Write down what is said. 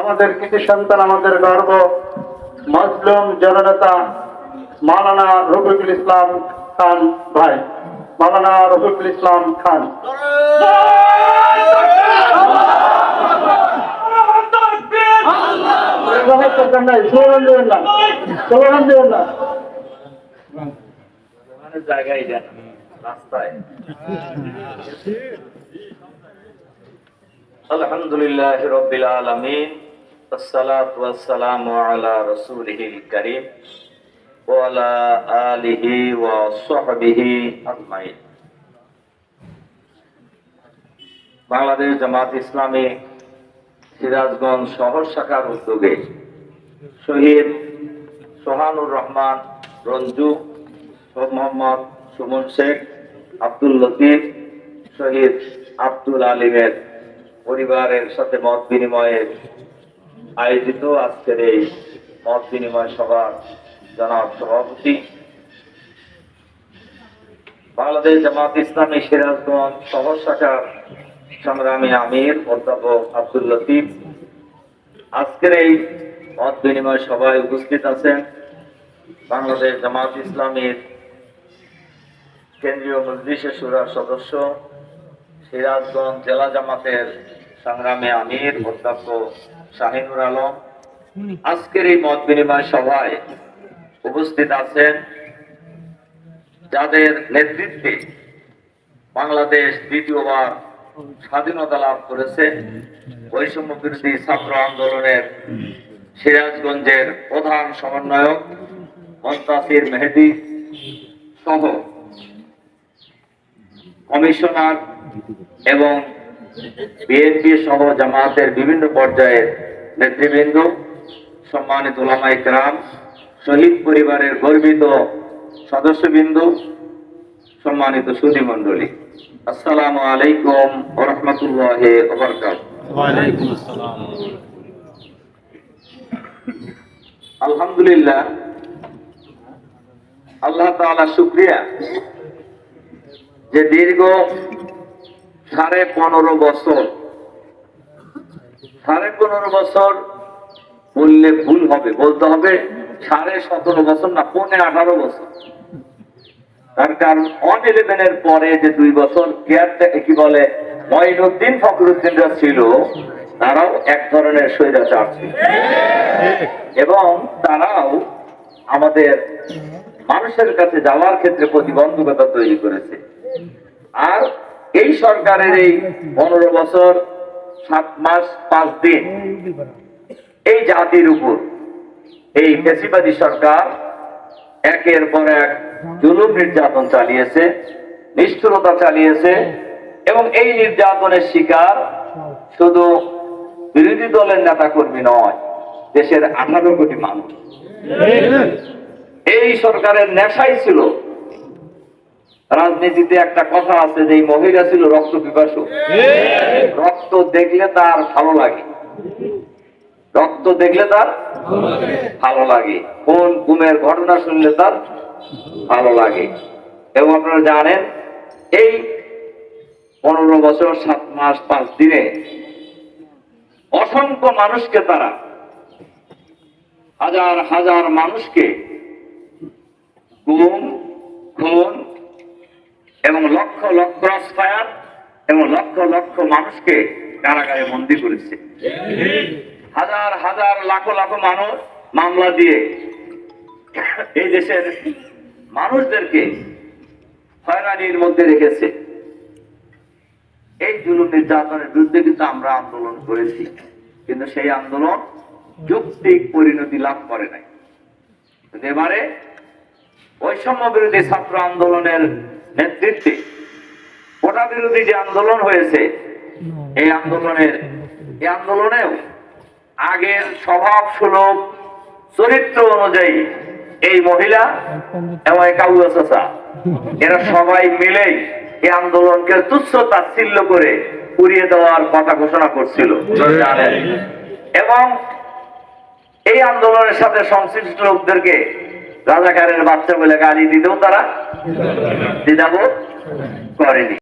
আমাদের কৃতি সন্তান, আমাদের গর্ব, মজলুম জননেতা মাওলানা রফিকুল ইসলাম খান ভাই। মাওলানা রফিকুল ইসলাম খান। জায়গায় আলহামদুলিল্লাহ রব্বিল আলামিন। والصلاة والسلام على رسوله الكريم وعلى آله وصحبه أجمعين বাংলাদেশ জামাত ইসলামী সিরাজগঞ্জ শহর শাখার উদ্যোগে শহীদ সোহানুর রহমান রঞ্জু মোহাম্মদ সুমন শেখ আব্দুল লতিফ শহীদ আব্দুল আলিমের পরিবারের সাথে মত বিনিময়ে আয়োজিত আজকের এই মত বিনিময় সভার জনাব সভাপতি। বাংলাদেশ জামাত ইসলামী সিরাজগঞ্জ শহর শাখার সংগ্রামী আমির, অধ্যাপক আব্দুল লতিফ। আজকের এই মত বিনিময় সভায় উপস্থিত আছেন বাংলাদেশ জামাত ইসলামীর কেন্দ্রীয় মজলিসের সুরার সদস্য, সিরাজগঞ্জ জেলা জামাতের সংগ্রামে আমির অধ্যক্ষ শাহিনুর আলম। আজকের এই মত বিনিময় সভায় উপস্থিত আছেন যাদের নেতৃত্বে বাংলাদেশ দ্বিতীয়বার স্বাধীনতা লাভ করেছে। বৈষম্য বিরোধী ছাত্র আন্দোলনের সিরাজগঞ্জের প্রধান সমন্বয়ক মন্তাসির মেহেদি সহ কমিশনার এবং বিএনপি সহ জামাতের বিভিন্ন পর্যায়ের নেতৃবৃন্দ সম্মানিত ওলামাই গ্রাম শহীদ পরিবারের গর্বিত সদস্যবৃন্দ সম্মানিত সুধী মণ্ডলী আসসালামু আলাইকুম ওরহমতুল্লাহ ওবরকাত আলহামদুলিল্লাহ আল্লাহ তাআলা শুক্রিয়া যে দীর্ঘ সাড়ে পনেরো বছর। সাড়ে পনেরো বছর বললে ভুল হবে, বলতে হবে সাড়ে সতেরো বছর না, পৌনে আঠারো বছর। তার কারণ অন ইলেভেনের পরে যে দুই বছর কি বলে, মঈনুদ্দিন ফখরুদ্দিনরা ছিল, তারাও এক ধরনের স্বৈরাচার ছিল। এবং তারাও আমাদের মানুষের কাছে যাওয়ার ক্ষেত্রে প্রতিবন্ধকতা তৈরি করেছে। আর এই সরকারের এই পনেরো বছর, সাত মাস, পাঁচ দিন এই জাতির উপর এই ফেসিবাদী সরকার একের পর এক জুলুম নির্যাতন চালিয়েছে, নিষ্ঠুরতা চালিয়েছে এবং এই নির্যাতনের শিকার শুধু বিরোধী দলের নেতা কর্মী নয়, দেশের আঠারো কোটি মানুষ। এই সরকারের নেশাই ছিল রাজনীতিতে একটা কথা আছে যে মহিলা ছিল রক্ত পিপাসু। রক্ত দেখলে তার ভালো লাগে। রক্ত দেখলে তার ভালো লাগে। কোন গুমের ঘটনা শুনলে তার ভালো লাগে। এবং আপনারা জানেন, এই পনেরো বছর, সাত মাস, পাঁচ দিনে অসংখ্য মানুষকে তারা, হাজার হাজার মানুষকে গুম লক্ষ লক্ষ ফায়ার এবং লক্ষ লক্ষ মানুষকে কারাগারে বন্দি করেছে। হাজার হাজার লাখো লাখো মানুষ মামলা দিয়ে এই দেশের মানুষদেরকে হয়রানির মধ্যে রেখেছে। এই জুলুম নির্যাতনের বিরুদ্ধে কিন্তু আমরা আন্দোলন করেছি, কিন্তু সেই আন্দোলন যৌক্তিক পরিণতি লাভ করে নাই। এবারে বৈষম্য বিরোধী ছাত্র আন্দোলনের নেতৃত্বে কোটা বিরোধী যে আন্দোলন হয়েছে, এই আন্দোলনের, এই আন্দোলনেও আগের স্বভাব সুলভ চরিত্র অনুযায়ী এই মহিলা এবং এই এরা সবাই মিলেই এই আন্দোলনকে তুচ্ছ তাচ্ছিল্য করে উড়িয়ে দেওয়ার কথা ঘোষণা করছিল। এবং এই আন্দোলনের সাথে সংশ্লিষ্ট লোকদেরকে রাজাকারের বাচ্চা বলে গালি দিতেও তারা দ্বিধাবোধ করেনি।